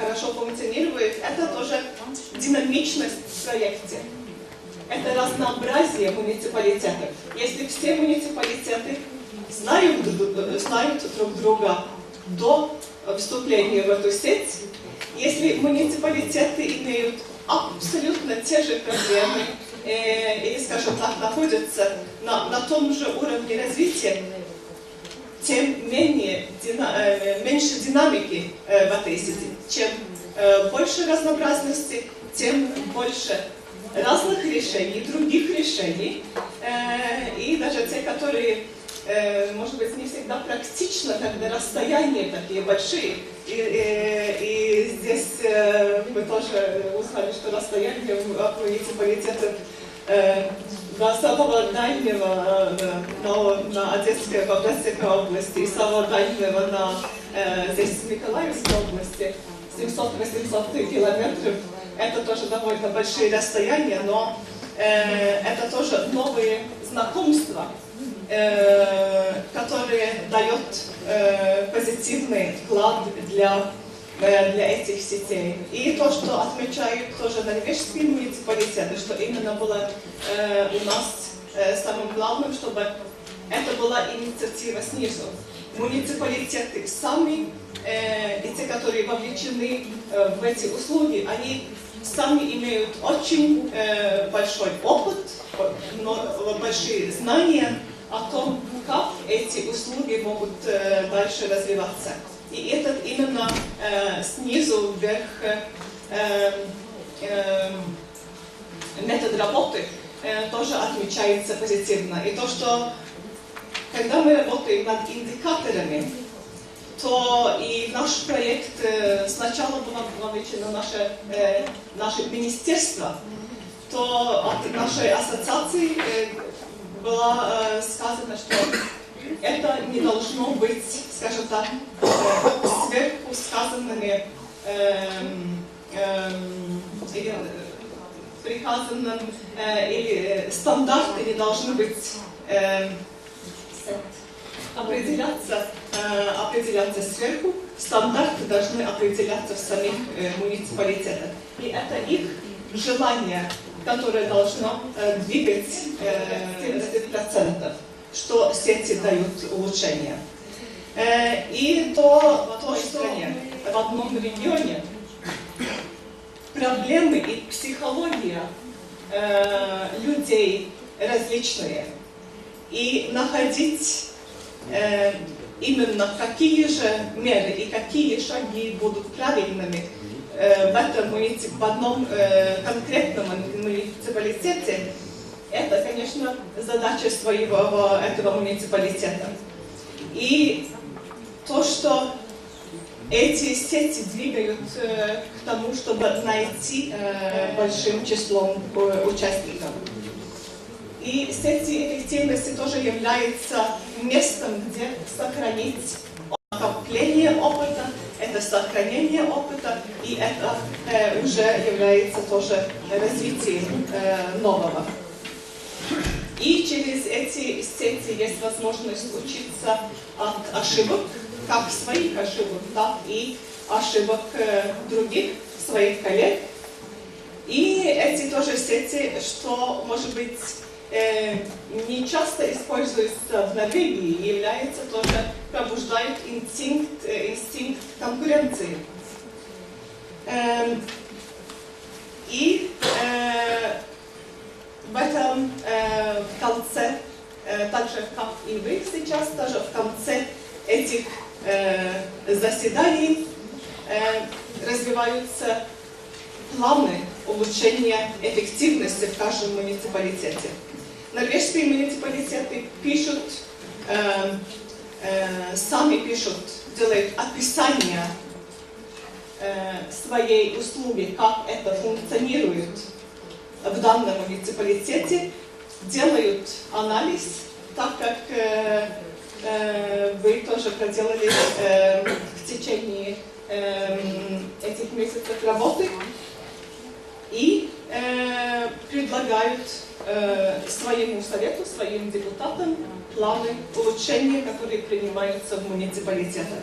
хорошо функционирует, это тоже динамичность в проекте. Это разнообразие муниципалитетов. Если все муниципалитеты знают, знают друг друга до вступления в эту сеть, если муниципалитеты имеют абсолютно те же проблемы, э, или, скажем так, находятся на, на том же уровне развития, тем менее, дина, э, меньше динамики э, в сети. Чем э, больше разнообразности, тем больше разных решений, других решений, и даже те, которые может быть, не всегда практично, когда расстояния такие большие. И, и, и здесь мы тоже узнали, что расстояние от муниципалитета дальнего на, на Одесской Одесской области и дальнего на здесь Николаевской области 700-800 километров. Это тоже довольно большие расстояния, но э, это тоже новые знакомства. Э, которые дает э, позитивный вклад для, для этих сетей. И то, что отмечают тоже норвежские муниципалитеты, что именно было у нас самым главным, чтобы это была инициатива снизу. Муниципалитеты сами и те, которые вовлечены в эти услуги, они сами имеют очень большой опыт, но большие знания о том, как эти услуги могут э, дальше развиваться. И этот именно э, снизу вверх э, э, метод работы э, тоже отмечается позитивно. И то, что когда мы работаем над индикаторами, то и наш проект э, сначала было вовлечено наше, э, наше министерство, то от нашей ассоциации э, было э, сказано, что это не должно быть, скажем так, сверху сказанными эм, эм, э, приказанным э, или э, стандарты не должны быть э, определяться, э, определяться сверху, стандарты должны определяться в самих э, муниципалитетах. И это их желание которое должно э, двигать э, 70%, что сети дают улучшения. Э, и то, то, что в одном регионе проблемы и психология э, людей различные. И находить э, именно какие же меры и какие шаги будут правильными в этом в одном конкретном муниципалитете, это, конечно, задача своего этого муниципалитета. И то, что эти сети двигают э, к тому, чтобы найти большим числом участников. И сети эффективности тоже являются местом, где сохранить накопление опыта, это сохранение опыта, и это э, уже является тоже развитием э, нового. И через эти сети есть возможность учиться от ошибок, как своих ошибок, так и ошибок э, других, своих коллег. И эти тоже сети, что может быть э, не часто используется в Норвегии, является тоже пробуждают инстинкт, э, инстинкт конкуренции. Э, и э, в этом э, э, так же как и вы сейчас, даже в конце этих э, заседаний э, развиваются планы улучшения эффективности в каждом муниципалитете. Норвежские муниципалитеты пишут, э, э, сами пишут, делают описание э, своей услуги, как это функционирует в данном муниципалитете, делают анализ, так как э, э, вы тоже проделали э, в течение этих месяцев работы и предлагают своему совету, своим депутатам планы улучшения, которые принимаются в муниципалитетах.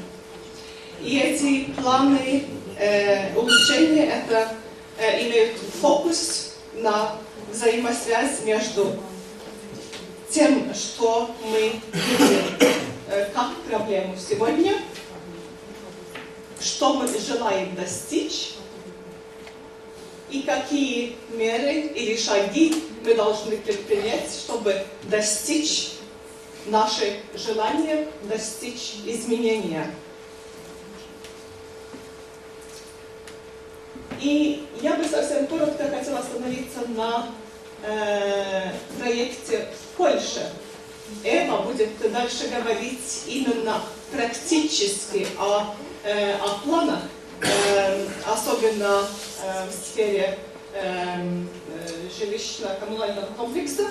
И эти планы э, улучшения это, э, имеют фокус на взаимосвязь между тем, что мы видим э, как проблему сегодня, что мы желаем достичь, и какие меры или шаги мы должны предпринять, чтобы достичь наше желание, достичь изменения. И я бы совсем коротко хотела остановиться на э, проекте в Польше. Эва будет дальше говорить именно практически о, э, о планах, э, особенно э, в сфере э, жилищно-коммунального комплекса.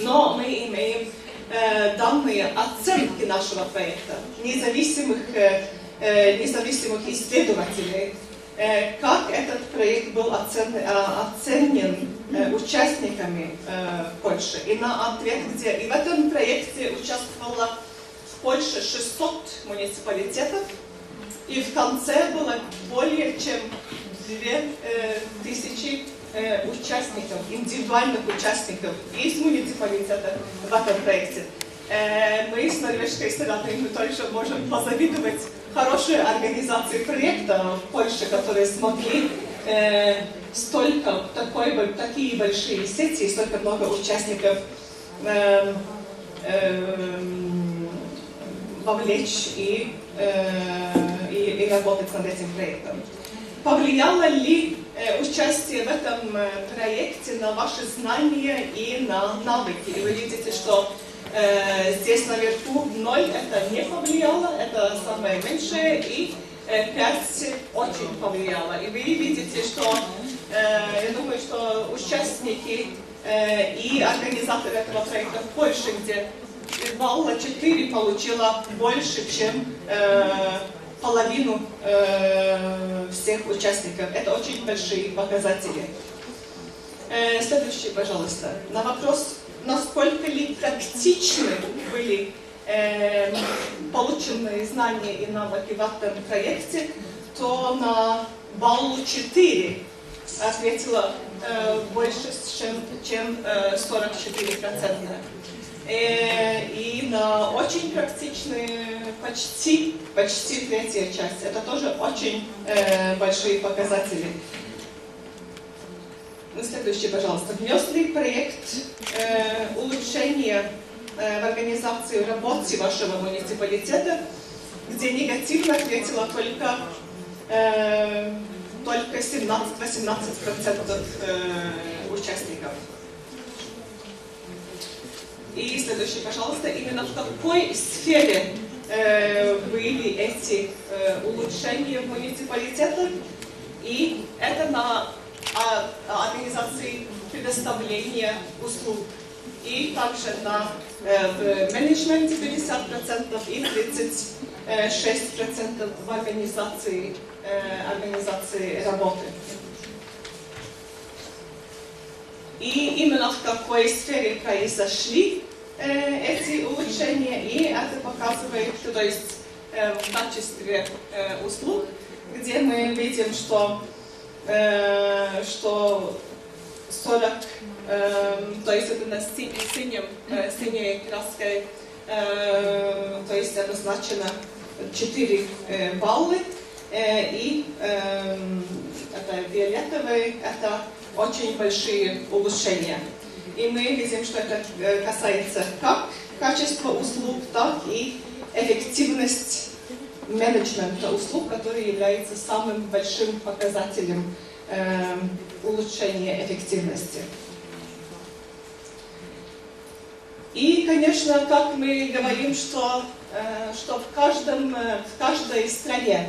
Но мы имеем э, данные оценки нашего проекта, независимых, э, э, независимых исследователей, э, как этот проект был оцен, э, оценен э, участниками э, Польши. И на ответ, где и в этом проекте участвовало в Польше 600 муниципалитетов, и в конце было более чем 2000 э, участников, индивидуальных участников из муниципалитета в этом проекте. Э, мы с норвежской стороны мы только можем позавидовать хорошей организации проекта в Польше, которые смогли э, столько, такой, такие большие сети, столько много участников э, э, вовлечь и, э, и, и работать над этим проектом. Повлияло ли э, участие в этом э, проекте на ваши знания и на навыки? И вы видите, что э, здесь наверху ноль это не повлияло, это самое меньшее, и э, 5 очень повлияло. И вы видите, что э, я думаю, что участники э, и организаторы этого проекта в Польше, где Валла 4 получила больше, чем э, половину э, всех участников. Это очень большие показатели. Э, следующий, пожалуйста. На вопрос, насколько ли практичны были э, полученные знания и навыки в этом проекте, то на баллу 4 ответила э, больше, чем, чем э, 44%. Э, и на очень практичные почти, почти третья часть. Это тоже очень э, большие показатели. Следующий, пожалуйста. Внес ли проект э, улучшения э, в организации работы вашего муниципалитета, где негативно ответила только, э, только 17-18% э, участников? И следующий, пожалуйста, именно в какой сфере э, были эти э, улучшения в муниципалитетах? И это на организации предоставления услуг. И также на э, в менеджменте 50% и 36% в организации, э, организации работы. И именно в какой сфере произошли э, эти улучшения, и это показывает, то есть в качестве услуг, где мы видим, что, что 40, э, то есть это на си- синем, э, синей краской, то есть обозначено 4 э, баллы, и это фиолетовый, это очень большие улучшения. И мы видим, что это касается как качества услуг, так и эффективность менеджмента услуг, который является самым большим показателем э, улучшения эффективности. И, конечно, как мы говорим, что, э, что в, каждом, э, в каждой стране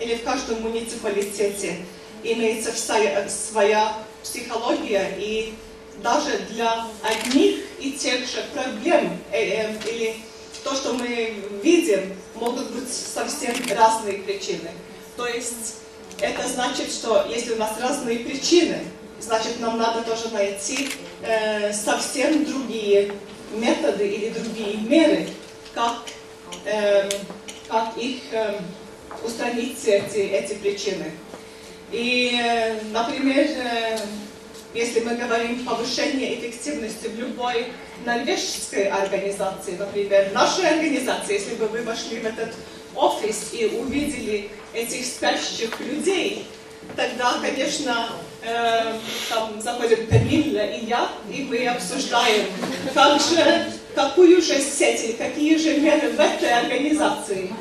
или в каждом муниципалитете имеется своя, психология, и даже для одних и тех же проблем э, э, или то, что мы видим, могут быть совсем разные причины. То есть это значит, что если у нас разные причины, значит нам надо тоже найти э, совсем другие методы или другие меры, как, э, как их э, устранить эти, эти причины. И, э, например, э, если мы говорим повышение эффективности в любой норвежской организации, например, нашей организации, если бы вы вошли в этот офис и увидели этих спящих людей, тогда, конечно, э, там заходит Камилла и я, и мы обсуждаем, как же, какую же сеть какие же меры в этой организации,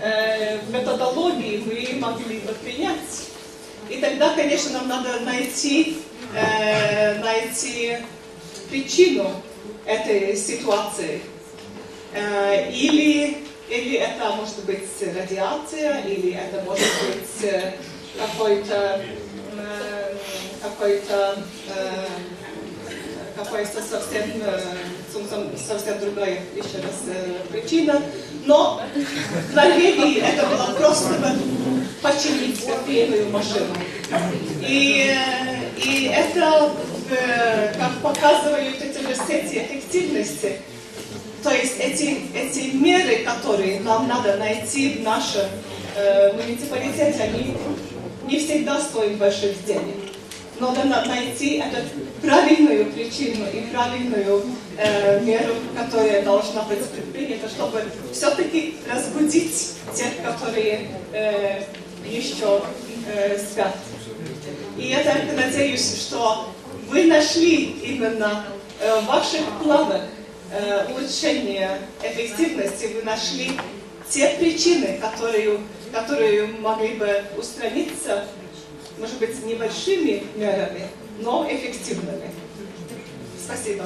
э, методологии мы могли бы принять. И тогда, конечно, нам надо найти, э, найти причину этой ситуации. Э, или, или это может быть радиация, или это может быть э, какой-то э, какой-то э, какой-то совсем, совсем, другая еще раз причина. Но в Норвегии это было просто починить кофейную машину. И, и это, э, как показывают эти сети эффективности, то есть эти, эти меры, которые нам надо найти в нашем э, муниципалитете, они не всегда стоят больших денег. Но надо найти эту правильную причину и правильную э, меру, которая должна быть предпринята, чтобы все-таки разбудить тех, которые э, еще э, спят. И я так надеюсь, что вы нашли именно э, в ваших планах э, улучшения эффективности, вы нашли те причины, которые, которые могли бы устраниться, может быть, небольшими мерами, но эффективными. Спасибо.